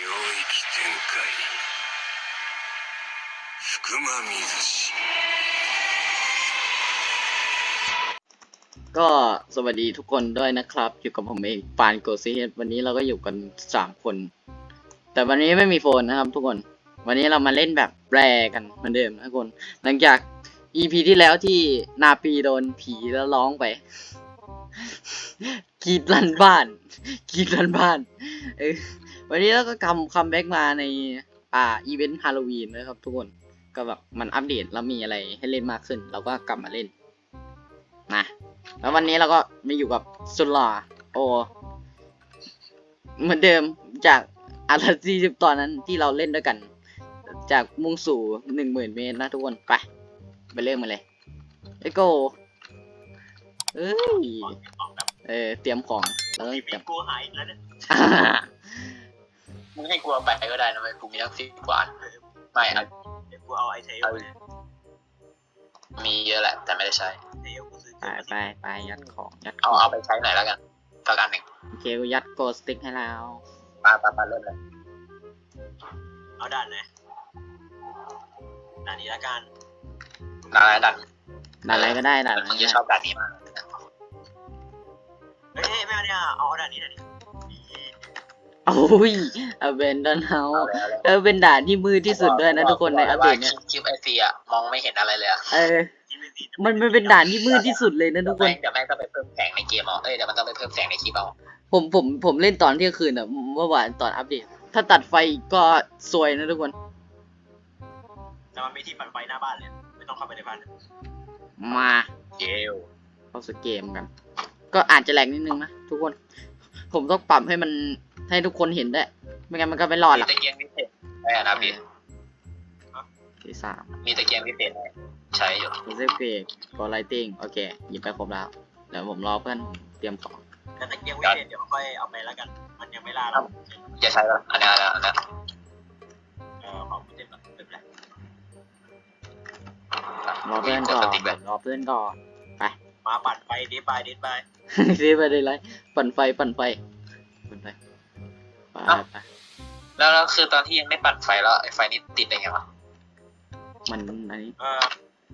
领域展开福间水氏 ก็สวัสดีทุกคนด้วยนะครับ อยู่กับผมเองปานโกซีวันนี้เราก็อยู่กันสามคน แต่วันนี้ไม่มีโฟนนะครับ ทุกคน วันนี้เรามาเล่นแบบแปรกันเหมือนเดิมนะทุกคน หลังจาก EP ที่แล้วที่นาปีโดนผีแล้วร้องไป กรีดลันบ้านกรีดลันบ้านเออ วันนี้เราก็คัมคัมแบ็กมาในอ่าอีเวนต์ฮาโลวีนนะครับทุกคนก็แบบมันอัปเดตแล้วมีอะไรให้เล่นมากขึ้น เราก็กลับมาเล่นมาแล้ววันนี้เราก็มาอยู่กับสุดหล่อโอเหมือนเดิมจากอาร์ตีสิบตอนนั้นที่เราเล่นด้วยกัน จากมุ่งสู่หนึ่งหมื่นเมตรนะทุกคนไปไปเริ่มมาเลยไอโกเอ้ยเออเตรียมของแล้วก็มีเตรียมกูหายอีกแล้วเนี่ย มึงให้กูเอาไปก็ได้นะเว้ยกูมีทั้งสิบกว่าอันไม่ครับเดี๋ยวกูเอาไอเทลเนี่ยมีเยอะแหละ แต่ไม่ได้ใช้เทลกูซื้อไปไปไปยัดของยัดขเอาองเอาไปใช้ไหนอยแล้วกันสักอันหนึ่งโอเคกูยัดโกสติ๊กให้แล้วปาปาปาเริ่มเลยเอาด่านไหนด่านนี้ละกันด่านอะไรด่านด่านอะไรก็ได้ด่านมึงอะไรจะก็ชอบได้ด่านนี้มากเลยนะเฮ้ยเฮ้ยไม่เอาเนี่ยเอาด่านนี้ด่านนี้ โอ้ยเอาเบนดอนเฮาเอาเลยเอาเลยเออเป็นด่านที่มืดที่สุดด้วยนะทุกคนในอัปเดตเนี่ยคลิปไอซีอะมองไม่เห็นอะไรเลยอะเออ มันมันเป็นด่านที่มืดที่สุดเลยนะทุกคนเดี๋ยวแม่งต้องไปเพิ่มแสงในเกมเอาเอ้ยเดี๋ยวมันต้องไปเพิ่มแสงในคลิปเอาผมผมผมเล่นตอนเที่ยงคืนอะเมื่อวานตอนอัปเดต ถ้าตัดไฟก็ซวยนะทุกคนแต่มันมีที่ปั่นไฟหน้าบ้านเลยไม่ต้องเข้าไปในบ้านเลยมาเกลเข้าสเกมกัน ก็อาจจะแหลกนิดนึงนะทุกคน ผมต้องปรับให้มัน ให้ทุกคนเห็นได้วยไม่งั้นมันก็ไม่รอดหมีรอกตะเกียงพิเศษใช่นะพี่ที่สามมีตะเกียงพิเศษไหมใช้อยู่เซฟเกกกอไลติ้งโอเคหยิบไปครบแล้วเดี๋ยวผมรอเพื่อนเตรียมของแต่ตะเกียงวิเศษเดี๋ยวค่อยเอาไปแล้วกัน มันยังไม่ล่าเราจะใช้ปะอันนี้อันนี้อันนี้เออของกูเต็มแล้วเต็มแล้วรอเพื่อนก่อนกดสติ๊กแบบรอเพื่อนก่อนมาปั่นไฟเดทบายเดทบายเรียบไปเลยไรปั่นไฟปั่นไฟปั่นไฟ ไปไปแล้วแล้วคือตอนที่ยังไม่ปัดไฟแล้วไอ้ไฟนี้ติดได้ไงวะมันอันนี้ เออ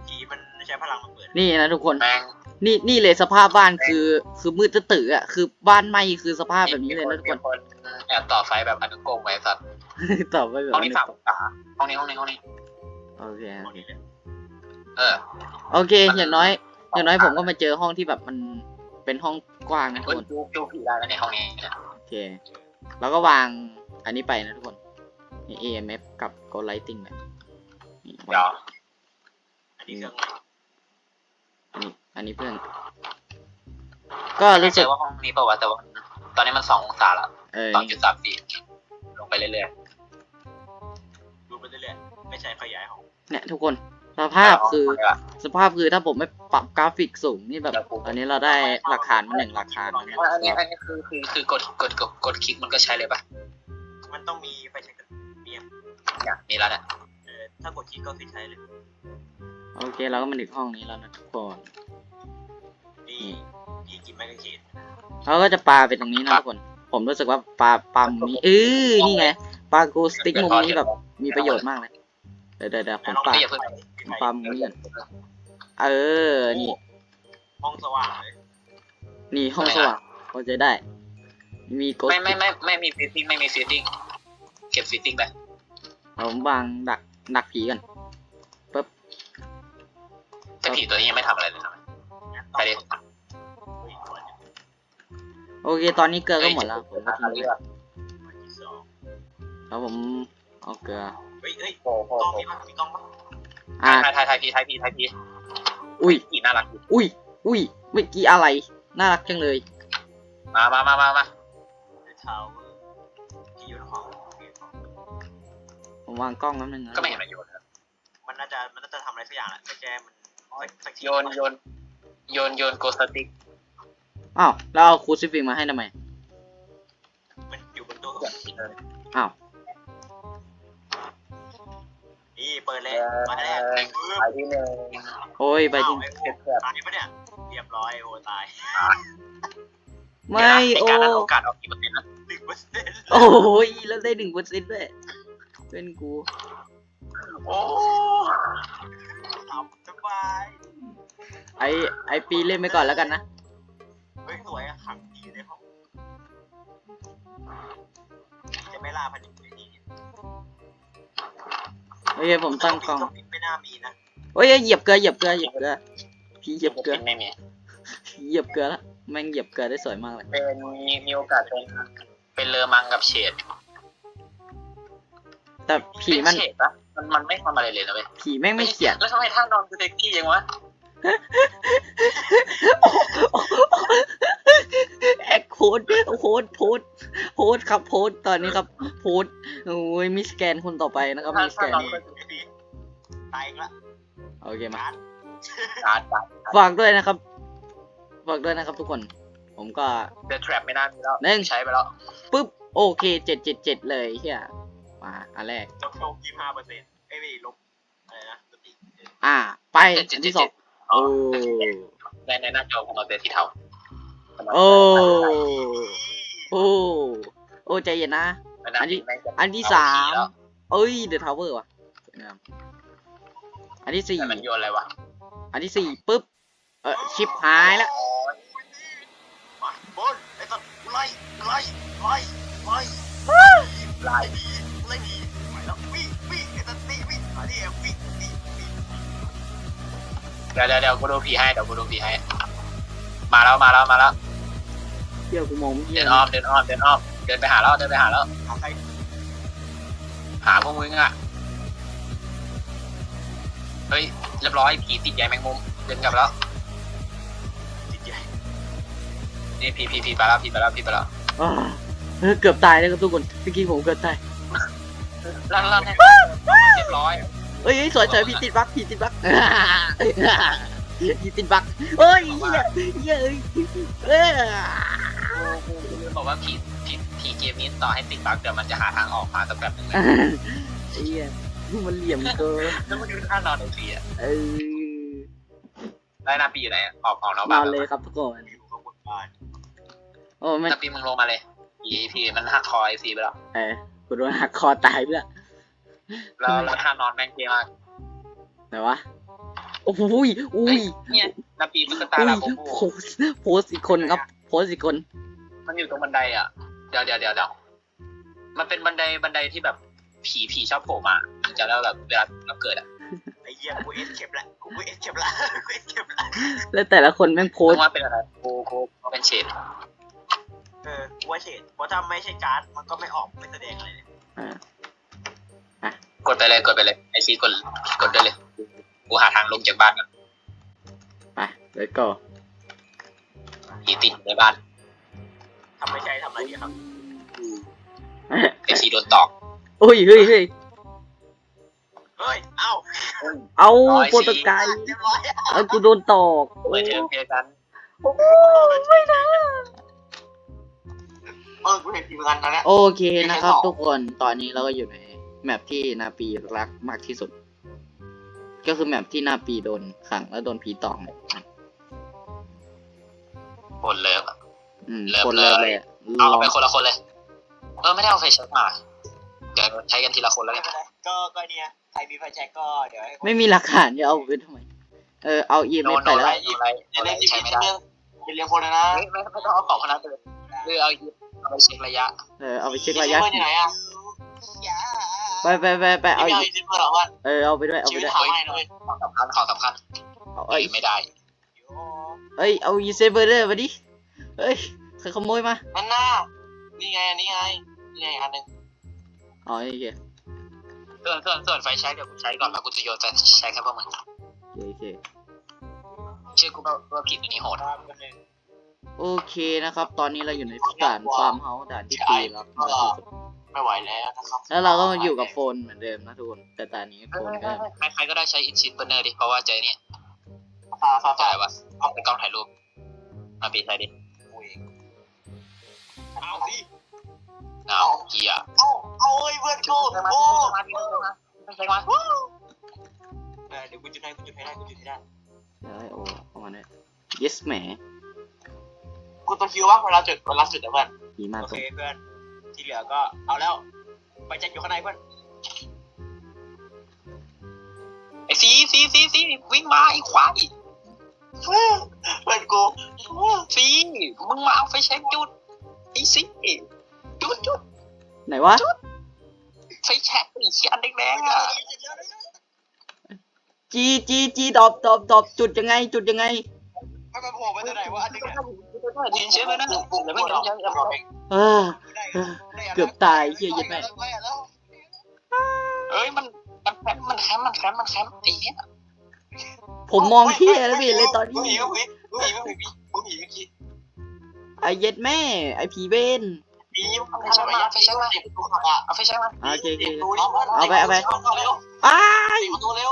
ผีมันใช้พลังมันเปิดนี่นะทุกคน แม่งนี่นี่เลยสภาพบ้านคือคือมืดตื้อๆอะคือบ้านไหม้คือสภาพแบบนี้เลยนะทุกคน มีคนแอบต่อไฟแบบอนุกรมไว้สัตว์ตอบไปแบบห้องนี้สามองศาห้องนี้ห้องนี้ห้องนี้ โอเคตโอรงเคนี้เลยเออโอเค อย่างน้อย อย่างน้อยผมก็มาเจอห้องที่แบบมันเป็นห้องกว้างนะทุเฮ้กยคน จูจูผีได้แล้วในห้องนี้เนี่ยโอเค แล้วก็วางอันนี้ไปนะทุกคนนี่ AMF กับ Go Lighting แบบนี่เดี๋ยวอันนี้เครื่องอันนี้อันนี้เพื่อน ก็ไม่รู้เจสึกอว่าห้องนี้เปล่าวะแต่ว่าตอนนี้มันสององศาละเออสองจุดสามสี่ลงไปเรื่อยดูไปเรื่อยๆไม่ใช่ขยายของ เนี่ยทุกคน สๆภาพคือเาสภาพคือถ้าผมไม่ปรับกราฟิกสูงนี่แบบตอนนี้เราได้หลักฐานมาหนึ่งหลักฐานแล้วนะเอาอันนี้อันนี้คือคือคือกดกดกดกดคลิกมันก็ใช้เลยปะมันต้องมีไฟใช้กันเมียเนี่ยมีแล้วเนี่ยเออถ้ากดคลิกก็คือใช้เลย โอเคเราก็มาถึงห้องนี้แล้วนะทุกคนนี่ยี่กินไม้กางเขนเขาก็จะปาไปตรงนี้นะทุกคน ผมรู้สึกว่าปลาปลามุมนี้เออนี่ไงปลากูสติ๊กมุมนี้แบบมีประโยชน์มากเลยเดี๋ยวเดี๋ยวเดี๋ยวผมปาไม่อย่า เพิ่งผมปามุมนี้ก่อนเออ นี่ ห้องสว่างเลยนี่ห้องสว่างเข้าใจได้ มีโกสไม่ไม่ไม่ไม่มีฟิตติ้งไม่มีฟิตติ้งเก็บฟิตติ้งไปผมวางดักดักผีกันแต่ผีตัวนี้ยังไม่ทำอะไรเลยนะไปดิโอเค ตอนนี้เกลือก็หมดแล้วผมก็ทิ้งไปเลือกแล้วผมเอาเกลือเฮ้ยเฮ้ยโอ้โหกล้องมีปะมีกล้องปะ อ่าไทยไทยไทยพีไทยพีไทยพีอุ้ยผีน่ารักดีอุ้ย อุ้ยเมื่อกี้อะไร น่ารักจังเลย มามามามามาเท้าที่อยู่ในห้องผมวางกล้องแล้วนึงนะก็ไม่เห็นประโยชน์นะมันน่าจะมันน่าจะทำอะไรสักอย่างแหละแต่แจ้มันสักสักทีโยนโยนโยนโยนโกสติกอ้าวแล้วเอาคูซิฟิกมาให้ทำไมมันอยู่บนตู้อ้าว นี่เปิดเลยมาแล้วปึ๊บไปที่หนึ่งโอ้ยไปจริงอ้าวไอ้โอ้ตายปะเนี่ยเรียบร้อยโอ้ตายไม่โอ้การนั้นโอกาสออกกี่เปอร์เซ็นต์นะหนึ่งเปอร์เซ็นต์โอ้ยแล้วได้หนึ่งเปอร์เซ็นต์ด้วยเพื่อนกูโอ้ทำสบายไอไอปีเล่นไปก่อนแล้วกันนะเฮ้ยสวยอะขังดีในห้องจะไม่ล่าพันธุ์ในนี้ โอเคผมตั้งกล้องไม่น่ามีนะโอ้ยเหยียบเกลือเหยียบเกลือเหยียบเกลือพี่เหยียบเกลือไม่มีเหยียบเกลือแล้วแม่งเหยียบเกลือได้สวยมากเลยเป็นมีมีโอกาสเป็นเป็นเลอมังกับเฉดแต่ผีมันเป็เฉดปะมันมันไม่ทำอะไรเลยนะเว้ยผีแม่งไม่เขียนแล้วทำไมท่านอนดูเซ็กซี่ยังวะ แอคโพสโพสโพสโพสครับโพสตอนนี้ครับโพสโอ้ยมิสแกนคนต่อไปนะครับมิสแกนนนอนนี่ไอ้ดีตายอีกละโอเคมาฝากด้วยนะครับฝากด้วยนะครับทุกคน ผมก็เดอะทรัพไม่น่ามีแล้วหนึ่งใช้ไปแล้วปุ๊บโอเคเจ็ดเจ็ดเจ็ดเลยเฮียมาอันแรกลบลบยี่ห้าเปอร์เซ็นต์ไอ้ไม่ลบอะไรนะติอ่า ไปอันที่สอง โอ้ในในหน้าจอของเราเป็นสีเทาโอ้โอ้โอ้ใจเย็นนะ อันที่อันที่สามเอ้ยเดอะทาวเวอร์ว่ะสวยงามอันที่สี่แต่มันโยนอะไรวะอันที่สี่ปุ๊บเออชิปหายแล้วมาบนไอ้สัตว์ไล่ไล่ไล่ไล่ไล่ดีไล่ดีไปแล้ววิ่ง เดี๋ยวเดี๋ยวเดี๋ยวกูดูผีให้เดี๋ยวกูดูผีให้ มาแล้วมาแล้วมาแล้ว เที่ยวกูมองไม่เห็เดินนอ้อมเดินอ้อมเดินอ้อมเดินไปหาแล้วเดินไปหาแล้วเอาใครหาพวกมึงอะ เฮ้ยเรียบร้อยผีติดใยแมงมุมเดินกลับแล้ว ติดใหญ่นี่ผีผีผีไปแล้วผีไปแล้วผีไปแล้วอ่าเออเกือบตายเลยครับทุกคนเมื่อกี้ผมเกือบตายลั่นลั่นให้เรียบร้อย เอ้ยสวยสวยพี่ติดบักพี่ติดบักพี่ติดบักเอ้ยเฮียเฮียเอ้ยเออบอกว่าผีผีผีเกมนี้ต่อให้ติดบั๊กเดี๋ยวมันจะหาทางออกมาสักแบบหนึงเลยเฮียมันเหลี่ยมเกินแล้วมันดูท่านอนในผีอะเออได้หน้าปีอยู่ไหนอะออกออกนอกนบ้าอนนเลยครับทุกคนอยู่ข้างบนบ้านโอ้มันหน้าปีมึงลงมาเลยผีผีมันหักคอไอซีไปแล้วเออกูโดนหักคอตายไปแล้ว แล้วแล้วท่านอนแม่งเกมมากไหนวะ โอ้โหยอุ้เฮ้ยยเนี่ยหน้าปีมันก็ตาอุ้ยลาโกโพโก้สโพสอีกคนครับ โพสอีกคน มันอยู่ตรงบันไดอะ เดี๋ยวเดี๋ยวเดี๋ยวเดี๋ยวมันเป็นบันไดบันไดที่แบบผีผีชอบโผล่มามันจะแล้วแบบเวลาเราเกิดอะไอ้เหี้ยกูเอสเคปละกูเอสเคปละกูเอสเคปละแล้วแต่ละคนแม่งโพสว่าเป็นอะไรโคโคเป็นเฉดเออกูว่าเฉดเพราะถ้าไม่ใช่การ์ดมันก็ไม่ออกไม่แสดงอะไรเลยอ่า กดไปเลยกดไปเลยไอซีกดกดได้เลย กูหาทางลงจากบ้านก่อนไปแล้วก็ผีติดอยู่ในบ้านทำไม่ใช่ทำอะไรดีครับไอซีโดนตอกโอ้ยเฮ้ยเฮ้ยเฮ้ยเอ้าเอาโปรโตไกด์เรียบร้อยเอากูโดนตอกเปิดเทอมเพกันไม่นะเออกูเห็นทีมงานตอนนี้โอเคนะครับทุกคนตอนนี้เราก็อยู่ใน แมปที่นาปีรักมากที่สุด ก็คือแมปที่นาปีโดนขังแล้วโดนผีตอกเนี่ยบนเลิฟอะอืมเลิฟคนเลิฟเลเลยยอะเอาลองไปคนละคนเลย เออไม่ได้เอาไฟแช็กมาเดี๋ยวใช้กันทีละคนแล้วกันก็ก็เนี่ยใครมีไฟแช็กก็เดี๋ยวให้ไม่มีหลักฐานจะเอาไปทำไมเออเอาอีเมโนลโนไปแล้วไลท์โนไลท์โนไลท์ใช้ไม่ได้เป็นเรียงคนเลยนะเฮ้ยไม่ไม่ต้องเอาของพนันไปเลยคือเอาเอาไปเช็คระยะ เออเอาไปเช็คระยะที่ไหนอะ ไปไปไปไปเอาไม่เอาอีซิมเอร์หรอวะเออเอาไปด้วยเอาชีไปวิตด้วยทำให้เลยของสำคัญของสำคัญเอาเอ้เอ้ยยไม่ได้ เอ้ยเอาอีเซเบอร์เดอร์มาดิเอ้ยใครขโมยมานั่นน่ะนี่ไงนี่ไงนี่ไงอันนึงอ๋อโอเคส่วนส่วนส่วนไฟแช็กเดี๋ยวกูใช้ก่อนแล้วกูจะโยนไฟแช็กให้พวกมึงโอเคเชื่อกูว่าว่าผิดนี่โหด โอเคนะครับ ตอนนี้เราอยู่ในด่านฟาร์มเฮาส์ด่านที่ปีรับมาที่ส ไม่ไหวแล้วนะครับแล้วเราก็มาอยู่กับโฟนเหมือนเดิมนะทุกคนแต่ตอนนี้โฟนก็ใครใครก็ได้ใช้อินชินเบอร์เนอร์ดิเพราะว่าใจเนี่ยฟาฟาฟาจ่ายวะเอาเป็นกล้องถ่ายรูปมาปีใช้ดิกูเองเอาสิเอาเกียร์เอาเอาเอ้ยเพื่อนกูโอ้ไม่ใช่มาเออเดี๋ยวกูจุดให้กูจุดให้ได้กูจุดให้ได้เดี๋ยวให้โอเอามาเนี่ย yes แหมกูตัวคิวว่าเวลาจุดเวลาจุดนะเพื่อนดีมากโอตรเคงเพื่อน ที่เหลือก็เอาแล้ว ไปจัดอยู่ข้างในเพื่อนไอ้ซีซีซีซีวิ่งมาไอ้ควายเพื่อนกูซีมึงมาเอาไฟแช็กจุดไอ้ซีจุดจุดไหนวะไฟแช็กไอ้เขียนแดงๆอะจีจีจีตอบตอบตอบจุดยังไง จุดยังไงไม่มาโผล่ไปตัวไหนวะอันนึง เนี่ยยินเชื่อไหมนะเดี๋ยวไม่ยังยังยังเออเออเกือบตายเหี้ยเหี้ยแม่เอ้ยมันมันแคมมันแคมมันแคมมันแคมไอ้เหี้ยผมมองเฮียแล้วไม่เห็นเลยตอนนี้มึงหนีมึงหนีมึงหนีมึงหนีมึงหนีเมื่อกี้ไอเย็ดแม่ ไอผีเบนหนีมึงทำไมอะไฟแช็กมาติดประตูขับอะเอาไฟแช็กมาโอเคโอเคติดประตูดิเอาไปเอาไปเร็วอ้ายติดประตูเร็ว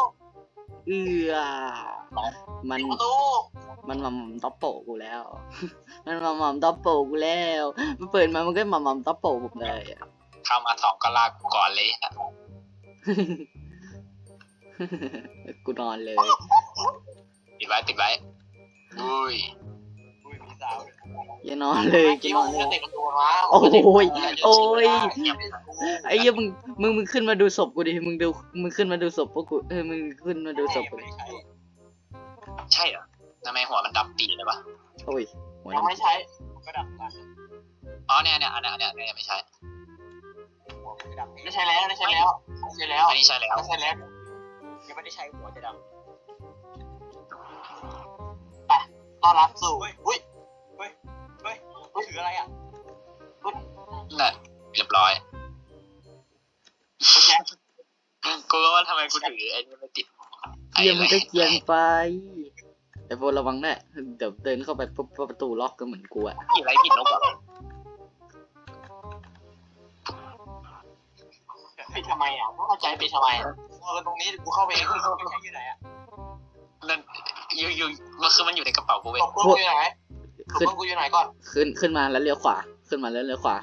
เอือมันติดประตู มันมาหม่อมต๊อปโปกูแล้ว มันมาหม่อมต๊อปโปกูแล้ว มันเปิดมา มันก็มาหม่อมต๊อปโปะผมเลยเข้ามาสองก็ลากกูก่อนเลยกูนอนเลยปิดไว้ปิดไว้อุ้ยอุ้ยมีสาวด้วยอย่านอนเลยกูกี้นอนเลยโอ้ยโอ้ยไอ้เหี้ยมึงมึงมึงขึ้นมาดูศพกูดิมึงดูมึงขึ้นมาดูศพพวกกูเออมึงขึ้นมาดูศพกูใช่เหรอ ทำไมหัวมันดำปีเลยวะโอ้ยหัวยังน้ำไม่ใช้ก็ดับกันอ๋อเนี่ยเนี่ยอันเนี้ยอันเนี้ยอันเนี้ยไม่ใช่ไม่ใช่แล้วไม่ใช่แล้วไม่ใช่แล้วอันนี้ใช่แล้วไม่ใช่แล้วยังไม่ได้ใช้หัวจะดำไปต้อนรับสู่เฮ้ยเฮ้ยเฮ้ยเฮ้ยถืออะไรอะน่ะเรียบร้อยโอเคกูก็ว่าทำไมกูถือไอ้นี่ไม่ติดเกียมันก็เกียนไป ไอ้โบระวังแน่เดี๋ยวเดินเข้าไปปุ๊บประตูล็อกก็เหมือนกูอะผิดอะไรผิดนกเหรอปิดทำไมอะไม่เข้าใจปิดทำไมอะเออตรงนี้กูเข้าไปเองกูไม่ใช่อยู่ไหนอะนั่นอยู่อยู่มันคือมันอยู่ในกระเป๋ากูเว้ยตบกูอยู่ไหนตบกูอยู่ไหนก่อน ขึ้นขึ้นมาแล้วเลี้ยวขวา ขึ้นมาแล้วเลี้ยวขวา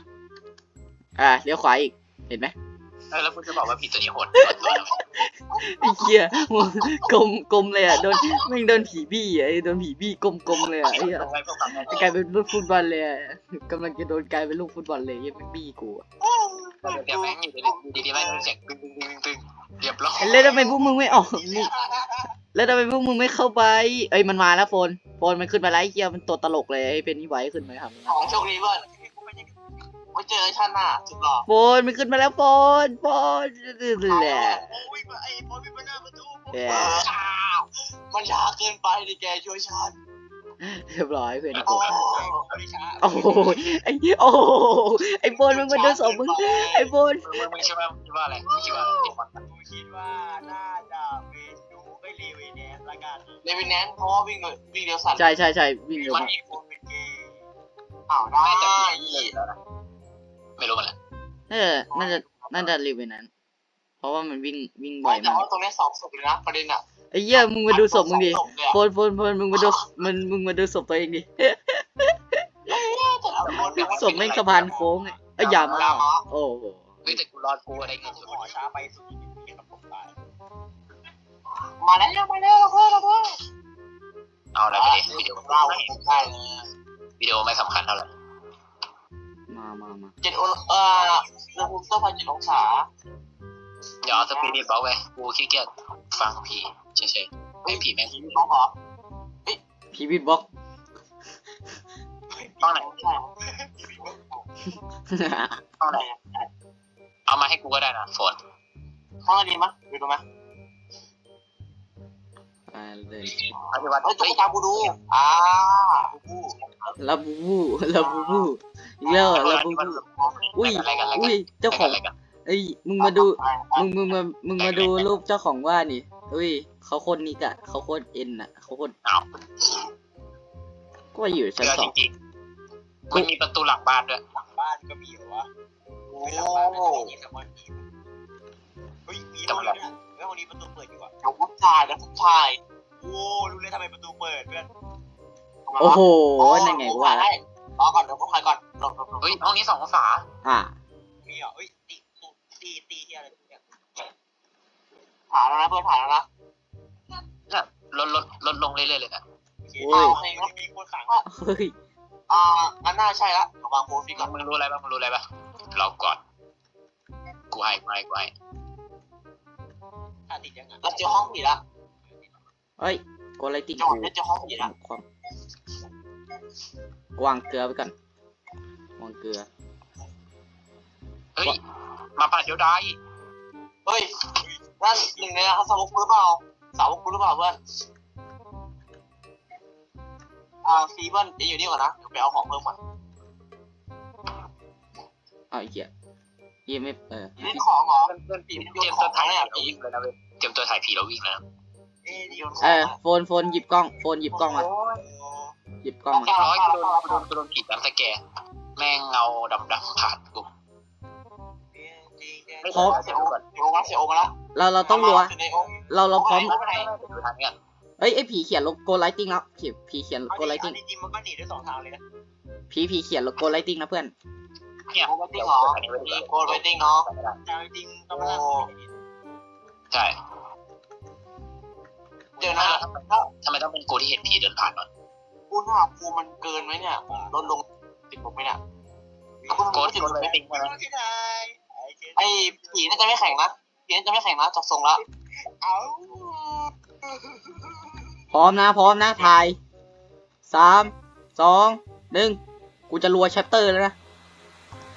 อ่าเลี้ยวขวาอีก เห็นไหมเออ แล้วกูจะบอกว่าผิดตัวนี้โหดโหดโหดทำไมไอ้เกียมึงกลมกลมเลยอะโดนแม่งโดนผีบี้อะไอ้โดนผีบี้กลมกลมเลยอะไอ้เหี้ยทำไมพวกเราเนี่ยกลายเป็นลูกฟุตบอลเลยอะกำลังจะโดนกลายเป็นลูกฟุตบอลเลยยังไม่บี้กูอะเดี๋ยวแม่งอยู่ดีๆดีๆแม่งเสียงตึ้งตึ้งตึ้งตึ้งเรียบร้อยแล้วทำไมพวกมึงไม่ออกมึงแล้วทำไมพวกมึงไม่เข้าไป เอ้ยมันมาแล้วโฟนโฟนมันขึ้นมาแล้วไอ้เกียมันตัวตลกเลยไอ้เป็นนี่ไว้ขึ้นมาทำของโชคดีเพื่อน ไว้เจอชาติหน้าสุดหล่อโฟนมันขึ้นมาแล้วโฟนโฟนแหละโอ้ยไอ้บอลวิ่งไปหน้าประตูแหละมันช้าเกินไปดิแกช่วยฉันเรียบร้อยเพื่อนโอ้กูไม่ช้าโอ้โหไอ้โอ้โหไอ้โฟนมึงมาดูศพมึงไอ้โฟนมึงมึงคิดว่าคิดว่าอะไรมึงคิดว่าอะไรกูคิดว่าน่าจะเป็นดูไม่รีวิวแนสละกันรีวิวแนสเพราะว่าวิ่งวิ่งเดียวสั่นใช่ใช่ใช่วิ่งเร็วมันมากมีคนเป็นเกย์อ้าวได้ไม่แต่ผีแล้วนะ ไม่รู้มันแหละเออน่าจะน่าจะรีวิวนั้น เพราะว่ามันวิ่งวิ่งบ่ไม่อยแต่มากว่าตรงนี้สองศพเลยนะประเด็นอะไอ้เหี้ยมึงมาดูศพมึงดิสอเลยอะ โฟนโฟนโฟนมึงมาดูมันมึงมาดูศพตัวเองดิศพแม่งสะพานโค้งไงเอ้ยอย่ามาโอ้โหเฮ้ยแต่กูรอดกูอะไรเงี้ยหมอช้าไปสุดที่กับผมตายมาแล้วมาแล้วเพื่อนเพื่อนเอาแล้วไปดิวิดีโอเราได้เลยวิดีโอไม่สำคัญเท่าไหร่ มามามาเจ็ดองเอ่ออุณหภูมิเสื้อผ้าเจ็ดองศาเดี๋ยวเอาสปีดบล็อกไปกูขี้เกียจฟังผีเฉยๆให้ผีแม่งผีต้องหรอพีบีบ็อกต้องไหนใช่ต้องไหนเอามาให้กูก็ได้นะโฟนห้องอะไรดีมั้ยดูดูมั้ย อ่าเลยเอาที่วัดเฮ้ยตุ๊เฮ้กยตาบูดูอ่าบูบูลาบูบูลาบูบูอีกแล้วเหรอลาบูบูอุ้ยอะไรกันอะไรกันอุ้ยเจ้าของอะไรกันเอ้ยมึงมาดูมึงมึงมามึงมาดูรูปเจ้าของว่าดนี่อุ้ยเขาโคตรนิกอะเขาโคตรเอ็นอะเขาโคตรอ้าวก็ว่าอยู่ชั้นเรือสจองริงๆมันมีประตูหลังบ้านด้วยหลังบ้านก็มีเหรอวะโอ้ยสมอนทีเฮ้ยมีห้องนี้แล้ว ห้องนี้ประตูเปิดอยู่อะเอาผู้ชายแล้วผู้ชายโอ้รู้เลยทำไมประตูเปิดเพื่อนโอ้โหนั่นไงกูว่าแล้วรอก่อนเดี๋ยวผมถ่ายก่อนรอรอรอเฮ้ยห้องนี้สององศาอะมีเหรอเอ้ยตีตีตีที่อะไรเนี่ยถ่ายแล้วนะเพื่อนถ่ายแล้วนะเนี่ยลดลดลดลงเรื่อยๆเลยนะโอ้ยมีคนขังเฮ้ยอ่าอันน่าใช่ละเอาวางโพสต์ฟิกก่อนมึงรู้อะไรบ้างมึงรู้อะไรบ้างเราก่อนกูให้กูให้กูให้ อะติดยังไงเราเจอห้องผีละเอ้ยกดอะไรติดจอกูดเนี่ยเจอห้องผีละความวางเกลือไปก่อนวางเกลือ เฮ้ย มาป่าเดียวได้เฮ้ยนั่นหนึ่งในนะครับสาวกกูหรือเปล่าสาวกกูหรือเปล่าเพื่อนอ่าฟีเบิลจะอยู่นี่ก่อนนะเดี๋ยวไปเอาของเพิ่มก่อนเอาไอ้เหี้ยเหี้ ยไม่เออเล่นของเหรอเพื่อนเพื่อนผีเตมันรีโยยนมขอตัวงถ่ายทั้งผีเนี่ยเราผีวิ่งเลยนะเว้ยเตรียมตัวถ่ายผีเราวิ่งนะเอ้ยโยนของเออโฟนโฟนหยิบกล้องโฟนหยิบกล้องมาหยิบกล้องมาเรียบร้อยกูโดนกูโดนกูโดนผีตามสแกร์แม่งเงาดำดำๆผ่านกูไม่พร้อมเสียงก่อนเสียโอมาเสียโอมาละเราเราต้องรัวเสียโอเราเราพร้อมไม่เป็นไรดูทางเนี้ยเอ้ยไอ้ผีเขียนโลโก้ไลติงแล้วผีผีเขียนโลโก้ไลติงจริงมันก็หนีได้สองทางเลยนะผีผีเขียนโลโก้ไลติงนะเพื่อน เนี่ยโอ้ไวติ้งเหรออันนี้ไว้ดีกว่าโกดไวติ้งเนาะจริงต้องมาใช่เดี๋ยวนะทำไมต้องเป็นกูที่เห็นผีเดินผ่านวะอุณหภูมิมันเกินไหมเนี่ยผมลดลงติดผมไหมเนี่ยโกดโกดไว้ติ้งใช่ไหมไอ้ผีน่าจะไม่แข็งนะผีน่าจะไม่แข็งนะจากทรงละเอาพร้อมนะ พร้อมนะถ่ายสามสองหนึ่งกูจะรัวชัตเตอร์แล้วนะ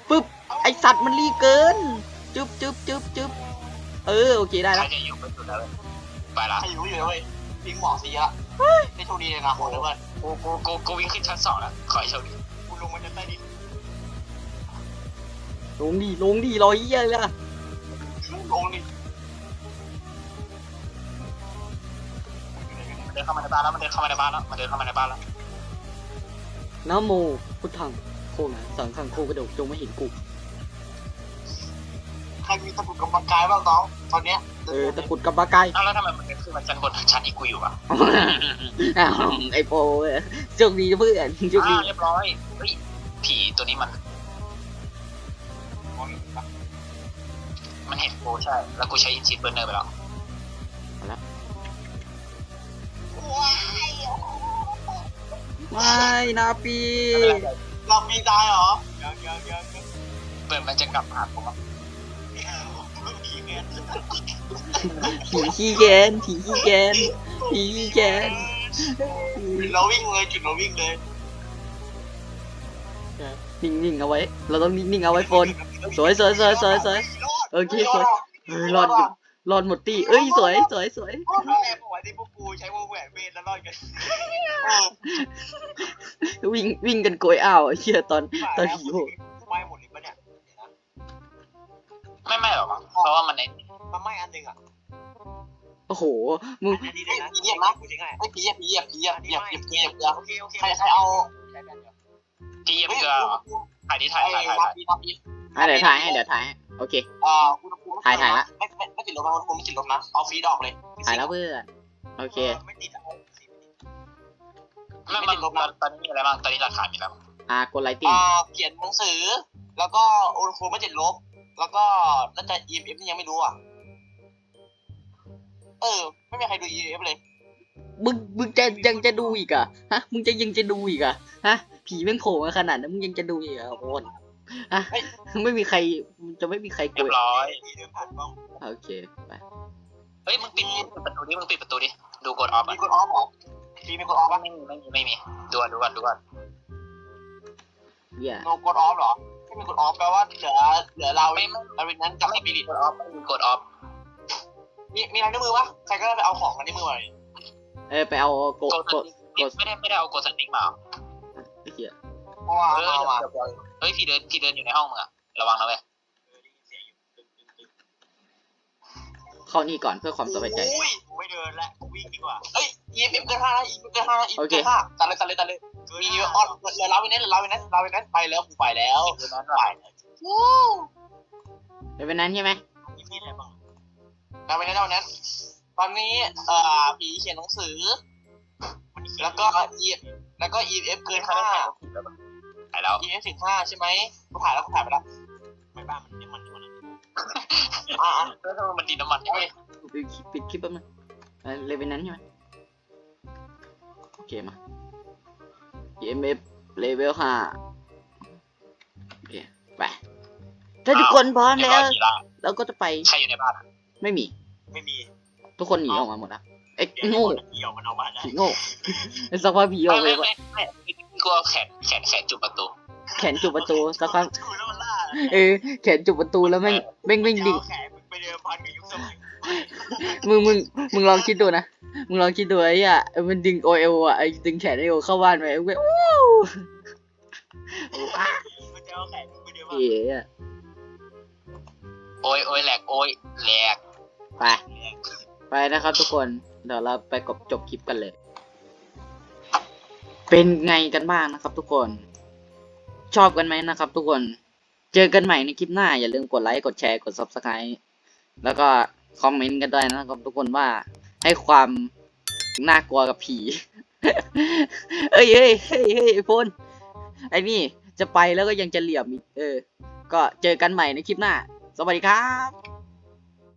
ปึ๊บไอสัตว์มันรีบเกิน จึ๊บจึ๊บจึ๊บจึ๊บเออโอเคได้ใครแล้วจะอยู่ไปสุดแล้วเว้ยไปละใครอยู่อยู่เลยพิงหมอสีละไม่โชคดีเลยนะโหดเลยเพื่อนกูกูกูกูวิ่งขึ้นชั้นสองแล้วขอให้โชคดีกูลงมาจากใต้ดินลงดีลงดีรอยเยี่ยเลยอะลงนี่มันเดินเข้ามาในบ้านแล้วมันเดินเข้ามาในบ้านแล้วมันเดินเข้ามาในบ้านแล้วนะโมพุทธังโคนะสังขังโคกระโดดจงไม่เห็นกูใครมีตะกุดกำลังกายบ้างน้องตอนเนี้ยเออตะกรุดกับปลากายอ้าวแล้วทำไมมันเดินขึ้นมาชั้นบนชั้นที่กูอยู่อะอ้าวไอโปเว้ยโชคดีนะเพื่อนโชคดีอ่าเรียบร้อยเฮ้ยผีตัวนี้มันมองเห็นปะมันเห็นกูใช่ แล้วกูใช้อินชิปเบอร์เนอร์ไปแล้วว้ายไม่นะปี เรามีตายเหรอยังยังยังยังเปิดมันจะกลับมาหาผมอะผีเงี้ยผีขี้แกนผีขี้แกนผีขี้แกนจุดเราวิ่งเลยจุดเราวิ่งเลยนิ่งๆเอาไว้ เราต้องนิ่งๆเอาไว้โฟนสวยสวยสวยสวยสวยโอเคสวยเฮ้ยรอดอยู่ รอดหมดตีเอ้ยสวย สวยสวยแม่บอกว่าที่พวกกูใช้วงแหวนเวทแล้วรอดกันเออวิ่งวิ่งกันโกยอ้าวไอ้เชี่ยตอนตอนผีโหดไหม้หมดเลยปะเนี่ยไม่ไม่หรอกมั้งเพราะว่ามันในมันไหม้อันหนึ่งอะโอ้โหมึงอันนี้เลยนะผีเหยียบนะกูทิ้งไงไอ้ผีเหยียบผีเหยียบผีเหยียบเหยียบเหยียบเหยียบเหยียบโอเคโอเคใครใครเอาที่เย็บเฮ้ยเกลือถ่ายที่ถ่ายถ่ายถ่าย นัถ่าบยปีนับปีอะเดี๋ยวถ่ายให้เดี๋ยวถ่ายให้โอเค อ่าอุณหภูมิถ่ายถ่ายละ ไม่ไม่ไม่ติดลบนะอุณหภูมิไม่ติดลบนะเอาฟรีดอกเลยถ่ายแล้วเพื่อนโอเค ไม่ติดอะไม่มันตอนนี้มีอะไรบ้างตอนนี้หลักฐานมีแล้วอ่ากดไลติ้งอ่าเขียนหนังสือ แล้วก็อุณหภูมิไม่ติดลบ แล้วก็น่าจะ EMF นี่ยังไม่รู้อะเออ ไม่มีใครดู EMF เลยมึงมึงจะยังจะดูอีกเหรอะฮะมึงจะยังจะดูอีกเหรอะฮะผีแม่งโผล่มาขนาดนั้นมึงยังจะดูอีกเหรอโอน ฮะไม่มีใครจะไม่มีใครกเรียลัวบร้อยเดินผ่านกล้องโอเคไปเฮ้ยมึงปิดประตูดิมึงปิดประตูดิดูกดออฟมีอะกดออฟเหรอมีมีกดออฟปะไม่มีไม่มีไม่มีดูก่อนดูก่อนดูก่อนเหี้ยโนกดออฟเหรอไม่มีกดออฟแปลว่าเหลือเหลือเราไม่ไม่เราเป็นนั้นกับสปิริตกดออฟไม่มีกดออฟมีมีอะไรในมือปะใครก็ได้ไปเอาของกันในมือหน่อยเออไปเอาโกโกโกดไม่ได้ไม่ได้เอาโกสติกมาไอ้เหี้ยเพราะว่าเออเอามาเฮ้ยพี่เดินพี่เดินอยู่ในห้องมึงอะระวังนะเว้ยเข้านี่ก่อนเพื่อความสบายใจ อุ้ยไม่เดินแล้ววิ่งดีกว่าเอ้ย EMF เกินห้านะ EMF เกินห้านะ EMF เกินห้าตัดเลยตัดเลยตัดเลยมีออนเหลือเราไปนั้นเหลือเราไปนั้นเราไปนั้นไปแล้วกูไปแล้วเดี๋ยวนั้นไปว่ะแล้ววู้เป็นนั้นใช่ไหมมีอะไรบ้างเราไปนั้นเราไปนั้นตอนนี้เอ่อผีเขียนหนังสือ แล้วก็ E แล้วก็ EMF เกินเขาห้า ได้ถ่ายแล้วถ่ายแล้ว EMF ถึงห้าใช่ไหมกูถ่ายแล้วกูถ่ายไปแล้วไม่บ้ามันยังมันอยู่นะอ่าแล้วทำไมมันดีน้ำมันเนี่ยเว้ยปิดคลิปปิดคลิปแป๊บนึงเออเลยเป็นนั้นใช่ไหมโอเคมา EMF เลเวลห้าโอเคไปถ้าทุกคนพร้อมเรียบแล้ร้อวยกี่ล่างเราก็จะไปใครอยู่ในบ้านอะไม่มี ไม่มีทุกคนหนีออกมาหมดแล้วเอ็กเดี๋ยวโง่เกี่ยวมันเอาบ้านได้ผีโง่ ไอ้สักพักผีออกเลไม่ยไม่ไม่ไม่ กลัวแขนแขนแขนจุบประตู แขนจุบประตูสักพักชูแล้วมันล่าเออแขนจุบประตูแล้วแม่งแม่งแม่งดิ่งแขนมึงไปเดิมพันกับยุคสมัยมึงมึงมึงลองคิดดูนะมึงลองคิดดูไอ้อะเออมันดึงโอเอลอะไอ้ดึงแขนไอโอเข้าบ้านไปเว้ยวู้โอ้อะมันจะเอาแขนมึงไปเดิมพันเอ๋อะโอ้ยโอ้ยแหลกโอ้ยแหลกไป ไปนะครับทุกคน เดี๋ยวเราไปกบจบคลิปกันเลย เป็นไงกันบ้างนะครับทุกคน ชอบกันไหมนะครับทุกคน เจอกันใหม่ในคลิปหน้า อย่าลืมกดไลค์กดแชร์กด subscribe แล้วก็คอมเมนต์กันด้วยนะครับทุกคนว่าให้ความน่ากลัวกับผี เอ้ยเฮ้ยเฮ้ยเฮ้ยไอโฟนไอ้นี่จะไปแล้วก็ยังจะเหลี่ยมอีกเออ ก็เจอกันใหม่ในคลิปหน้า สวัสดีครับ